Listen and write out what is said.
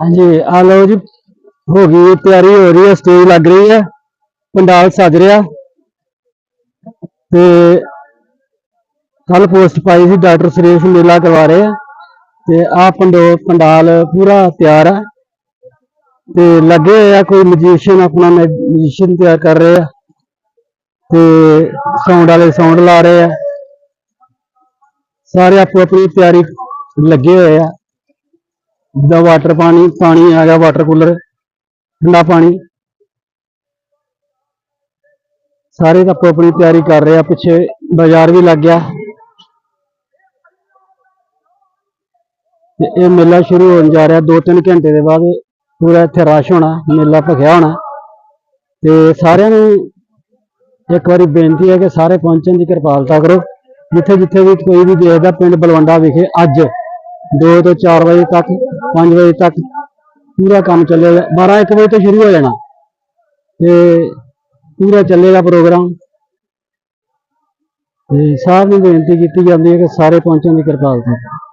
ਹਾਂਜੀ ਆ ਲਓ ਜੀ, ਹੋ ਗਈ ਤਿਆਰੀ ਹੋ ਰਹੀ ਹੈ, ਸਟੇਜ ਲੱਗ ਰਹੀ ਹੈ, ਪੰਡਾਲ ਸਜ ਰਿਹਾ। ਤੇ ਕੱਲ ਪੋਸਟ ਪਾਈ ਸੀ, ਡਾਕਟਰ ਸੁਰੇਸ਼ ਮੇਲਾ ਕਰਵਾ ਰਹੇ ਆ। ਤੇ ਆ ਪੰਡੋ, ਪੰਡਾਲ ਪੂਰਾ ਤਿਆਰ ਆ। ਤੇ ਲੱਗੇ ਹੋਏ ਆ, ਕੋਈ ਮਜੀਸ਼ੀਅਨ ਆਪਣਾ ਮਜੀਸ਼ੀਅਨ ਤਿਆਰ ਕਰ ਰਹੇ ਆ। ਤੇ ਸਾਊਂਡ ਵਾਲੇ ਸਾਊਂਡ ਲਾ ਰਹੇ ਆ। ਸਾਰੇ ਆਪੋ ਆਪਣੀ ਤਿਆਰੀ ਲੱਗੇ ਹੋਏ ਆ। ਜਿੱਦਾਂ ਵਾਟਰ ਪਾਣੀ ਪਾਣੀ ਆ ਗਿਆ ਵਾਟਰ ਕੂਲਰ ਠੰਡਾ ਪਾਣੀ। ਸਾਰੇ ਆਪੋ ਆਪਣੀ ਤਿਆਰੀ ਕਰ ਰਹੇ ਆ, ਪਿੱਛੇ ਬਾਜ਼ਾਰ ਵੀ ਲੱਗ ਗਿਆ। ਇਹ ਮੇਲਾ ਸ਼ੁਰੂ ਹੋਣ ਜਾ ਰਿਹਾ 2-3 ਘੰਟੇ ਦੇ ਬਾਅਦ, ਪੂਰਾ ਇੱਥੇ ਰਸ਼ ਹੋਣਾ, ਮੇਲਾ ਭਖਿਆ ਹੋਣਾ। ਤੇ ਸਾਰਿਆਂ ਨੂੰ ਇੱਕ ਵਾਰੀ ਬੇਨਤੀ ਹੈ ਕਿ ਸਾਰੇ ਪਹੁੰਚਣ ਦੀ ਕਿਰਪਾਲਤਾ ਕਰੋ। ਜਿੱਥੇ ਜਿੱਥੇ ਵੀ ਕੋਈ ਵੀ ਦੇਖਦਾ ਪਿੰਡ ਬਲਵੰਡਾ ਵਿਖੇ ਅੱਜ 2 ਤੋਂ 4 ਵਜੇ ਤੱਕ 5 ਵਜੇ ਤੱਕ ਪੂਰਾ ਕੰਮ ਚੱਲੇਗਾ। 12 1 ਵਜੇ ਤੋਂ ਸ਼ੁਰੂ ਹੋ ਜਾਣਾ। ਤੇ ਪੂਰਾ ਚੱਲੇਗਾ ਪ੍ਰੋਗਰਾਮ। ਤੇ ਸਭ ਨੂੰ ਬੇਨਤੀ ਕੀਤੀ ਜਾਂਦੀ ਹੈ ਕਿ ਸਾਰੇ ਪਹੁੰਚਣ ਦੀ ਕਿਰਪਾਲਤਾ ਕਰੋ।